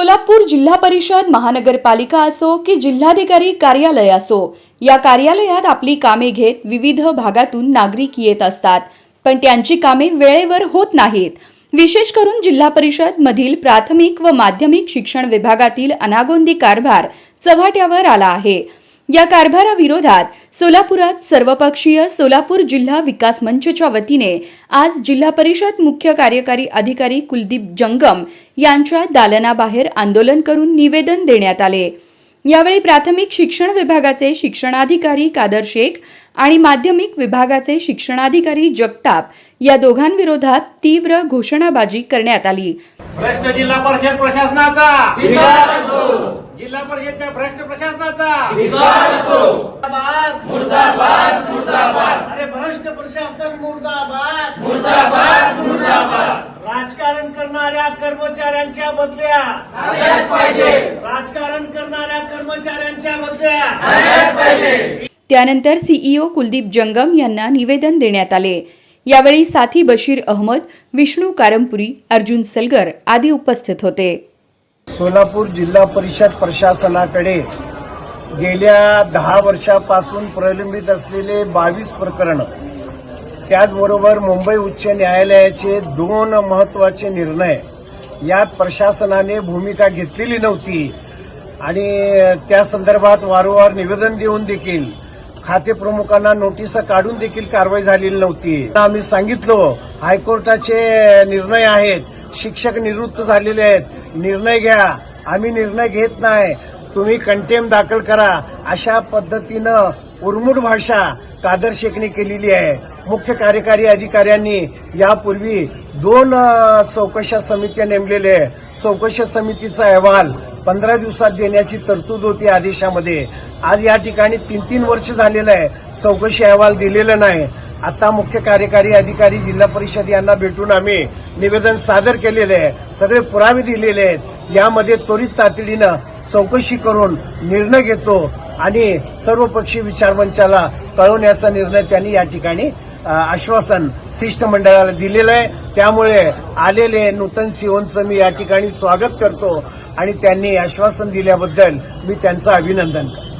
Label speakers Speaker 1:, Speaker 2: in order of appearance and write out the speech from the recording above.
Speaker 1: सोलापूर जिल्हा परिषद महानगरपालिका असो की जिल्हाधिकारी कार्यालय असो या कार्यालयात आपली कामे घेत विविध भागातून नागरिक येत असतात. पण त्यांची कामे वेळेवर होत नाहीत. विशेष करून जिल्हा परिषद मधील प्राथमिक व माध्यमिक शिक्षण विभागातील अनागोंदी कारभार चव्हाट्यावर आला आहे. या कारभाराविरोधात सोलापुरात सर्वपक्षीय सोलापूर जिल्हा विकास मंचच्या वतीने आज जिल्हा परिषद मुख्य कार्यकारी अधिकारी कुलदीप जंगम यांच्या दालनाबाहेर आंदोलन करून निवेदन देण्यात आले. यावेळी प्राथमिक शिक्षण विभागाचे शिक्षणाधिकारी कादर शेख आणि माध्यमिक विभागाचे शिक्षणाधिकारी जगताप या दोघांविरोधात तीव्र घोषणाबाजी करण्यात आली.
Speaker 2: भ्रष्ट जिल्हा परिषद प्रशासनाचा! जिल्हा परिषदच्या भ्रष्ट प्रशासनाचा
Speaker 3: मुर्दाबाद. मुर्दाबाद मुर्दाबाद. अरे भ्रष्ट प्रशासन मुर्दाबाद. मुर्दाबाद मुर्दाबाद. राजकारण करणाऱ्या कर्मचाऱ्यांच्या बदल्या. राजकारण करणाऱ्या कर्मचाऱ्यांच्या बदल्या.
Speaker 1: त्यानंतर सीईओ कुलदीप जंगम यांना निवेदन देण्यात आले. यावेळी साथी बशीर अहमद विष्णू कारंपुरी अर्जुन सलगर आदी उपस्थित होते.
Speaker 3: सोलापूर जिल्हा परिषद प्रशासनाकडे गेल्या दहा वर्षापासून प्रलंबित असलेले बावीस प्रकरण त्याचबरोबर मुंबई उच्च न्यायालयाचे दोन महत्त्वाचे निर्णय यात प्रशासनाने भूमिका घेतलेली नव्हती आणि त्या संदर्भात वारंवार निवेदन देऊन देखील खाते प्रमुखांना नोटीस काढून देखील कारवाई झालेली नव्हती. आम्ही सांगितलो हायकोर्टाचे निर्णय आहेत शिक्षक निवृत्त झालेले आहेत निर्णय घ्या. आम्ही निर्णय घेत नाही. तुम्ही कंटेम दाखल करा. अशा पद्धतीनं उर्मुट भाषा कादर शेखने केलेली आहे. मुख्य कार्यकारी अधिकाऱ्यांनी यापूर्वी दोन चौकशा समित्या नेमलेल्या आहे चौकशा समितीचा अहवाल पंधरा दिवसात देण्याची तरतूद होती आदेशामध्ये. आज या ठिकाणी तीन तीन वर्ष झालेलं आहे. चौकशी अहवाल दिलेला नाही. आता मुख्य कार्यकारी अधिकारी जिल्हा परिषद यांना भेटून आम्ही निवेदन सादर केलेले आहे. सगळे पुरावे दिलेले आहेत. यामध्ये त्वरित तातडीनं चौकशी करून निर्णय घेतो आणि सर्वपक्षीय विचारमंचाला कळवण्याचा निर्णय त्यांनी या ठिकाणी आश्वासन शिष्टमंडळाला दिलेलं आहे. त्यामुळे आलेले नूतन सिओनचं मी या ठिकाणी स्वागत करतो आणि त्यांनी आश्वासन दिल्याबद्दल मी त्यांचं अभिनंदन करतो.